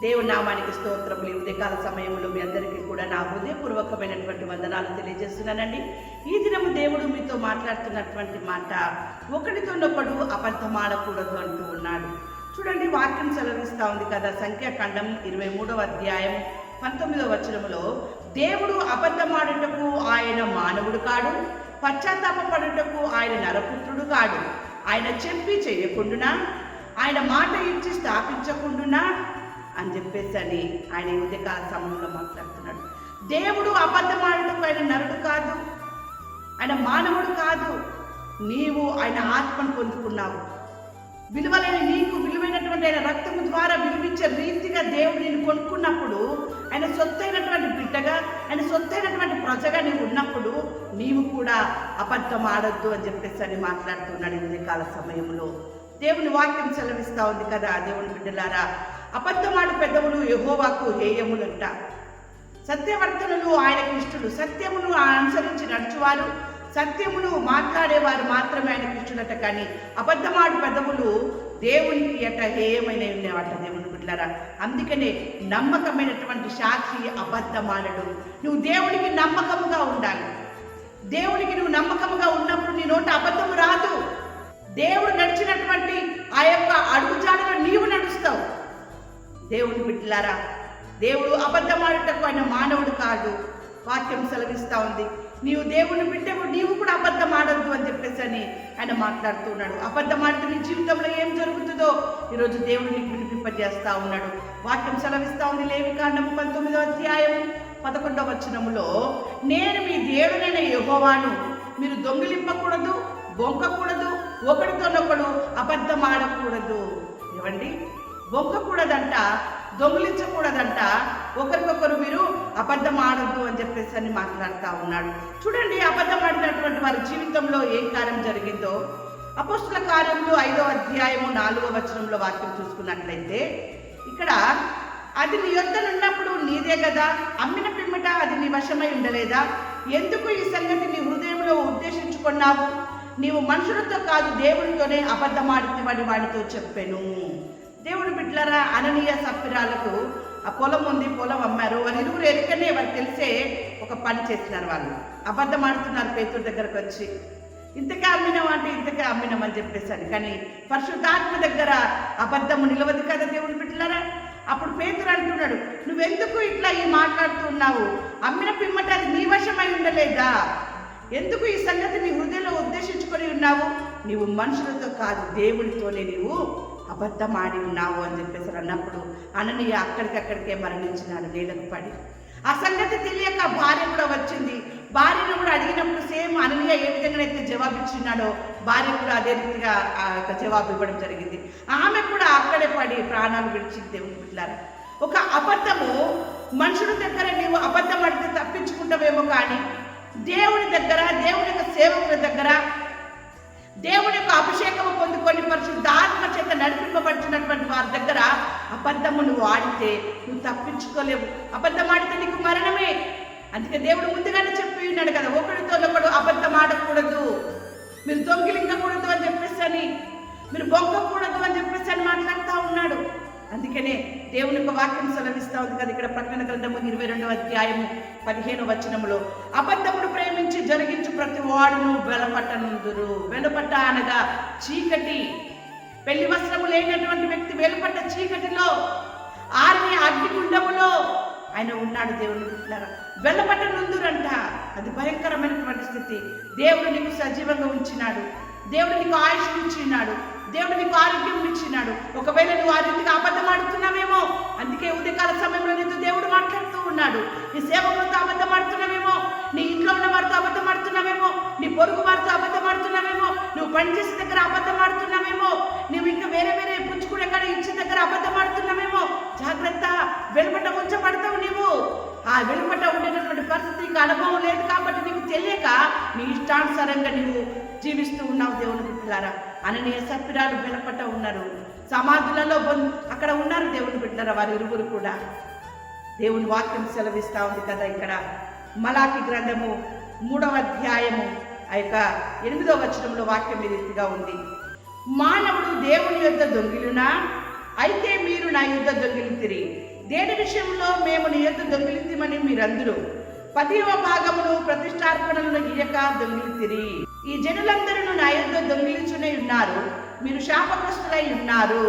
దేవుని నామానికి స్తోత్రములు. ఈ ఉదయకాల సమయంలో మీ అందరికీ కూడా నా హృదయపూర్వకమైనటువంటి వందనాలు తెలియజేస్తున్నానండి. ఈ దినము దేవుడు మీతో మాట్లాడుతున్నటువంటి మాట ఒకటితోనొకడు అబద్ధమాడకూడదు అంటూ ఉన్నాడు. చూడండి వాక్యం సెలవిస్తూ ఉంది కదా సంఖ్యాకాండం ఇరవై మూడవ అధ్యాయం పంతొమ్మిదవ వచనములో దేవుడు అబద్ధమాడుటకు ఆయన మానవుడు కాడు పశ్చాత్తాపడుటకు ఆయన నరపుత్రుడు కాడు. ఆయన చెప్పి చేయకుండునా? ఆయన మాట ఇచ్చి స్థాపించకుండా అని చెప్పేసి అని ఆయన ఈ ఉదయకాల సమయంలో మాట్లాడుతున్నాడు దేవుడు అబద్ధమాడుటకు ఆయన నరుడు కాదు ఆయన మానవుడు కాదు. నీవు ఆయన ఆత్మను పొందుకున్నావు. విలువలేని నీకు విలువైనటువంటి ఆయన రక్తము ద్వారా విలువించే రీతిగా దేవుడు నేను కొనుక్కున్నప్పుడు ఆయన సొత్తైనటువంటి బిడ్డగా ఆయన సొత్తైనటువంటి ప్రజగా నీవు ఉన్నప్పుడు నీవు కూడా అబద్ధం ఆడొద్దు అని చెప్పేసి అని మాట్లాడుతున్నాడు ఈ కాల సమయంలో. దేవుని వాక్యం సెలవిస్తా ఉంది కదా దేవుని బిడ్డలారా అబద్ధమాడు పెద్దవులు యహోవాకు హేయములంట. సత్యవర్తనులు ఆయనకు ఇష్టలు. సత్యమును అనుసరించి నడుచువారు. సత్యమును మాట్లాడేవారు మాత్రమే ఆయనకు ఇష్టడట కానీ అబద్ధమాడు పెదవులు దేవునికి అట హేయమైన ఉండేవాట దేవుని బిడ్డలారా. అందుకనే నమ్మకమైనటువంటి సాక్షి అబద్ధమాడడు నువ్వు దేవునికి నమ్మకముగా ఉండాలి. దేవునికి నువ్వు నమ్మకముగా ఉన్నప్పుడు నీ నోట అబద్ధము రాదు. దేవుడు నడిచినటువంటి ఆ యొక్క అడుగుజాడలో నీవు నడుస్తావు దేవుని బిడ్డలారా దేవుడు అబద్ధమాడుటకు ఆయన మానవుడు కాదు. వాక్యం సెలవిస్తూ ఉంది. నీవు దేవుని బిడ్డకు నీవు కూడా అబద్ధం ఆడద్దు అని చెప్పేసి అని ఆయన మాట్లాడుతూ ఉన్నాడు. అబద్ధం ఆడితే నీ జీవితంలో ఏం జరుగుతుందో ఈరోజు దేవుడు నీకు వినిపింపజేస్తా ఉన్నాడు. వాక్యం సెలవిస్తూ ఉంది. లేవి కాండము పంతొమ్మిదో అధ్యాయం పదకొండవ వచనములో నేను మీ దేవుడైన యెహోవాను. మీరు దొంగిలింపకూడదు బొంకకూడదు ఒకడితోనొకడు అబద్ధం ఆడకూడదు ఏమండి? బొంకకూడదంట దొంగిలించకూడదంట ఒకరికొకరు మీరు అబద్ధం ఆడద్దు అని చెప్పేసి అని మాట్లాడుతూ ఉన్నాడు. చూడండి అబద్ధం ఆడినటువంటి వారి జీవితంలో ఏం కార్యం జరిగిందో. అపోస్తుల కార్యంలో ఐదో అధ్యాయము నాలుగో వచనంలో వాక్యం చూసుకున్నట్లయితే ఇక్కడ అది నీ యొద్దనున్నప్పుడు నీదే కదా అమ్మిన పిమ్మట అది నీ వశమై ఉండలేదా? ఎందుకు ఈ సంగతి నీ హృదయంలో ఉద్దేశించుకున్నావు? నీవు మనుషులతో కాదు దేవునితోనే అబద్ధమాడితే వాడితో చెప్పాను. దేవుడు బిడ్డలరా అననీయ సఫిరాలకు ఆ పొలం ఉంది పొలం అమ్మారు. వారి ఇరువురు ఎరుకనే వారు తెలిసే ఒక పని చేస్తున్నారు వాళ్ళు. అబద్ధం ఆడుతున్నారు పేతుడి దగ్గరకు వచ్చి. ఇంతకే అమ్మినాం అంటే ఇంతకే అమ్మినాం అని కానీ పరిశుద్ధాత్మ దగ్గర అబద్ధము నిలవదు కదా దేవుడు బిడ్డలరా? అప్పుడు పేతురు అంటున్నాడు నువ్వెందుకు ఇట్లా ఈ మాట్లాడుతూ ఉన్నావు? అమ్మిన పిమ్మట అది నీ వశమై ఉండలేదా? ఎందుకు ఈ సంగతి నీ హృదయంలో ఉద్దేశించుకొని ఉన్నావు? నీవు మనుషులతో కాదు దేవునితోనే నీవు అబద్ధం ఆడి ఉన్నావు అని చెప్పేసి అన్నప్పుడు అననీయ అక్కడికక్కడికే మరణించినాడు నేలకు పడి. ఆ సంగతి తెలియక భార్య కూడా వచ్చింది. భార్యను కూడా అడిగినప్పుడు సేమ్ అననీయ ఏ విధంగా అయితే జవాబు ఇచ్చినాడో భార్య కూడా అదే రీతిగా ఆ యొక్క జవాబు ఇవ్వడం జరిగింది. ఆమె కూడా అక్కడే పడి ప్రాణాలు విడిచింది దేవుని బిడ్డలారా. ఒక అబద్ధము మనుషుల దగ్గర నీవు అబద్ధం అడిగితే తప్పించుకుంటావేమో కానీ దేవుని దగ్గర దేవుని యొక్క సేవకుల దగ్గర దేవుని యొక్క అభిషేకము పొందుకొని పరిశుద్ధాత్మ చేత నడిపింపబడుతున్నటువంటి వారి దగ్గర అబద్ధము నువ్వు ఆడితే నువ్వు తప్పించుకోలేవు. అబద్ధం ఆడితే నీకు మరణమే. అందుకే దేవుడు ముందుగానే చెప్పి ఉన్నాడు కదా ఒకరితో ఒకడు అబద్ధం ఆడకూడదు. మీరు దొంగిలింగకూడదు అని చెప్పేసి అని మీరు బొంకకూడదు అని చెప్పేసి అని మాట్లాడుతూ ఉన్నాడు. అందుకనే దేవుని యొక్క వాక్యం సెలవిస్తా ఉంది కదా ఇక్కడ ప్రకటన గ్రంథము ఇరవై రెండవ అధ్యాయము పదిహేను వచనములో. అబద్ధముడు ప్రేమించి జరిగించు ప్రతి వాడును వెలపట్టనుందురు. వెలుపట్ట అనగా చీకటి. పెళ్ళి వస్త్రము లేనటువంటి వ్యక్తి వెలుపట్ట చీకటిలో ఆర్ని అగ్నిగుండములో ఆయన ఉన్నాడు దేవుని బిడ్డలారా. వెళ్ళబట్ట నుందురంట. అది భయంకరమైనటువంటి స్థితి. దేవుడు నీకు సజీవంగా ఉంచినాడు. దేవుడు నీకు ఆయుష్ ఇచ్చినాడు. దేవుడు నీకు ఆరోగ్యం ఇచ్చినాడు. ఒకవేళ నువ్వు ఆ రీతిగా అందుకే ఉదయకాల సమయంలో నీతో దేవుడు మాట్లాడుతూ ఉన్నాడు. నీ సేవకులతో అబద్ధం ఆడుతున్నావేమో నీ ఇంట్లో ఉన్న వారితో అబద్ధం ఆడుతున్నావేమో నీ పొరుగు వారితో అబద్ధం ఆడుతున్నావేమో నువ్వు పనిచేసే దగ్గర అబద్ధం ఆడుతున్నావేమో నువ్వు ఇంకా వేరే వేరే పుచ్చుకునే కాడ ఇచ్చే దగ్గర అబద్ధం ఆడుతున్నావేమో జాగ్రత్త వెలుపట ఉంచబడతావు నీవు. ఆ వెలుపట ఉండేటటువంటి పరిస్థితి నీకు అనుభవం లేదు కాబట్టి నీకు తెలియక నీ ఇష్టానుసారంగా నీవు జీవిస్తూ ఉన్నావు దేవుని బిడ్డలారా. అననీయ సప్పిరాలు వెలపట ఉన్నారు. సమాధులలో అక్కడ ఉన్నారు దేవుని బిడ్డలారా వారి ఇరువురు కూడా. దేవుని వాక్యం సెలవిస్తా ఉంది కదా ఇక్కడ. మలాకి గ్రంథము మూడవ అధ్యాయము ఆ యొక్క ఎనిమిదవ వచనంలో వాక్యం ఈ రీతిగా ఉంది. మానవుడు దేవుని యొక్క దొంగిలునా అయితే మీరు నా యుద్ధ దొంగిలితిరి. దేని విషయంలో మేము నీ యుద్ధ దొంగిలితిమని మీరందరూ? పదివ భాగమును ప్రతిష్టార్పణలను ఇయక దొంగిలితిరి. ఈ జనులందరూ నా యుద్ధ దొంగిలించు ఉన్నారు. మీరు శాపగ్రస్తులై ఉన్నారు.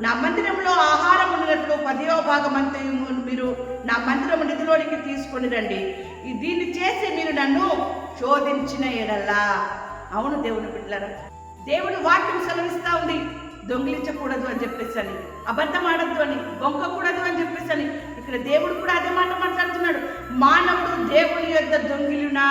నా మందిరంలో ఆహారం ఉన్నట్లు పదివ భాగం మీరు. నా మందిరము నిధిలోనికి తీసుకొని రండి. దీన్ని చేసి మీరు నన్ను శోధించిన ఎడల్లా అవును దేవుని బిడ్డలరా దేవుడు వాక్యం సెలవిస్తా ఉంది. దొంగిలించకూడదు అని చెప్పేసి అని అబద్ధం ఆడద్దు అని బొంకకూడదు అని చెప్పేసి అని ఇక్కడ దేవుడు కూడా అదే మాట మాట్లాడుతున్నాడు. మానవుడు దేవుని యొక్క దొంగిలునా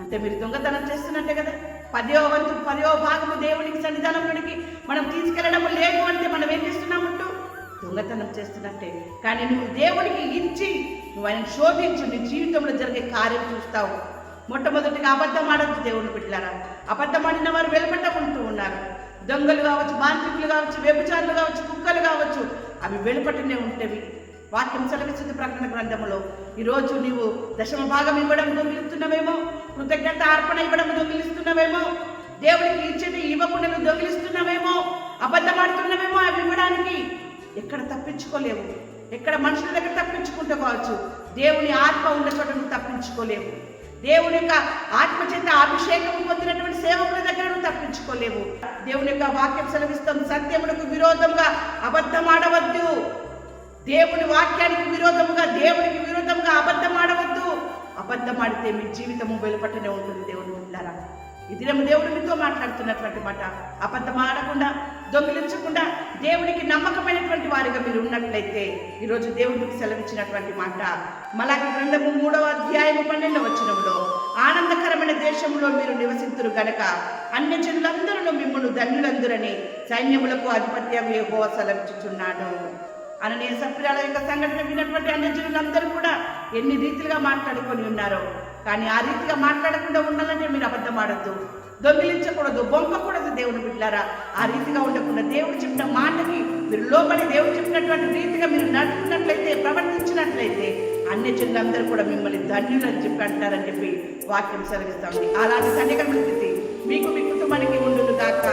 అంటే మీరు దొంగతనం చేస్తున్నట్టే కదా. పదో వంతు పదో భాగము దేవునికి సన్నిధానంలోనికి మనం తీసుకెళ్ళడం లేదు అంటే మనం ఏం చేస్తున్నామంటూ దొంగతనం చేస్తున్నట్టే. కానీ నువ్వు దేవునికి ఇచ్చి నువ్వు ఆయన శోభించు నీ జీవితంలో జరిగే కార్యం చూస్తావు. మొట్టమొదటిగా అబద్ధం ఆడద్దు దేవుని బిడ్డలారా. అబద్ధం ఆడిన వారు వెలుపట్టకుంటూ ఉన్నారు. దొంగలు కావచ్చు మాంత్రికులు కావచ్చు వ్యభిచారులు కావచ్చు కుక్కలు కావచ్చు అవి వెలుపటనే ఉంటవి. వాక్యం సెలవిస్తుంది ప్రకటన గ్రంథములో ఈరోజు నీవు దశమ భాగం ఇవ్వడం దొంగిలిస్తున్నావేమో కృతజ్ఞత అర్పణ ఇవ్వడం దొంగిలిస్తున్నావేమో దేవుడికి ఇచ్చేది ఇవ్వకుండా నువ్వు దొంగిలిస్తున్నావేమో అబద్ధమాడుతున్నావేమో అవి ఇవ్వడానికి ఎక్కడ తప్పించుకోలేవు. ఎక్కడ మనుషుల దగ్గర తప్పించుకుంటూ కావచ్చు దేవుని ఆత్మ ఉన్న చోట నువ్వు తప్పించుకోలేవు. దేవుని యొక్క ఆత్మ చేత అభిషేకం పొందినటువంటి సేవకుల దగ్గర నువ్వు తప్పించుకోలేవు. దేవుని యొక్క వాక్యం సెలవిస్తాం సత్యములకు విరోధంగా అబద్ధమాడవద్దు. దేవుని వాక్యానికి విరోధముగా దేవునికి విరోధముగా అబద్ధం ఆడవద్దు. అబద్ధం ఆడితే మీ జీవితము వెలుపటనే ఉంటుంది దేవుని బిడ్డలారా ఈ దినము దేవుడు మీతో మాట్లాడుతున్నటువంటి మాట. అబద్ధం ఆడకుండా దొంగిలించకుండా దేవునికి నమ్మకమైనటువంటి వారిగా మీరు ఉన్నట్లయితే ఈరోజు దేవుడు మీకు సెలవిచ్చినటువంటి మాట. మలాకి గ్రంథము మూడవ అధ్యాయము పన్నెండవ వచనములో ఆనందకరమైన దేశంలో మీరు నివసింతురు గనక అన్ని జనులందరూ మిమ్మల్ని ధన్యులందరని సైన్యములకు ఆధిపత్యం ఏహో సెలవిచ్చుచున్నాడు. అననీయ సప్రియాల యొక్క సంఘటన విన్నటువంటి అన్ని జనులందరూ కూడా ఎన్ని రీతిలుగా మాట్లాడుకొని ఉన్నారో. కానీ ఆ రీతిగా మాట్లాడకుండా ఉండాలంటే మీరు అబద్ధం ఆడద్దు దొంగిలించకూడదు బొంకకూడదు దేవుని బిడ్డారా. ఆ రీతిగా ఉండకుండా దేవుడు చెప్పిన మాటని మీరు లోపలి దేవుడు చెప్పినటువంటి రీతిగా మీరు నడుచుకున్నట్లయితే ప్రవర్తించినట్లయితే అన్ని జనులందరూ కూడా మిమ్మల్ని ధన్యులు అని చెప్పి అంటారని చెప్పి వాక్యం సెలవిస్తాం అలాంటి ధన్యకరమైన స్థితి. మీకు మీ కుటుంబానికి ఉండును కాక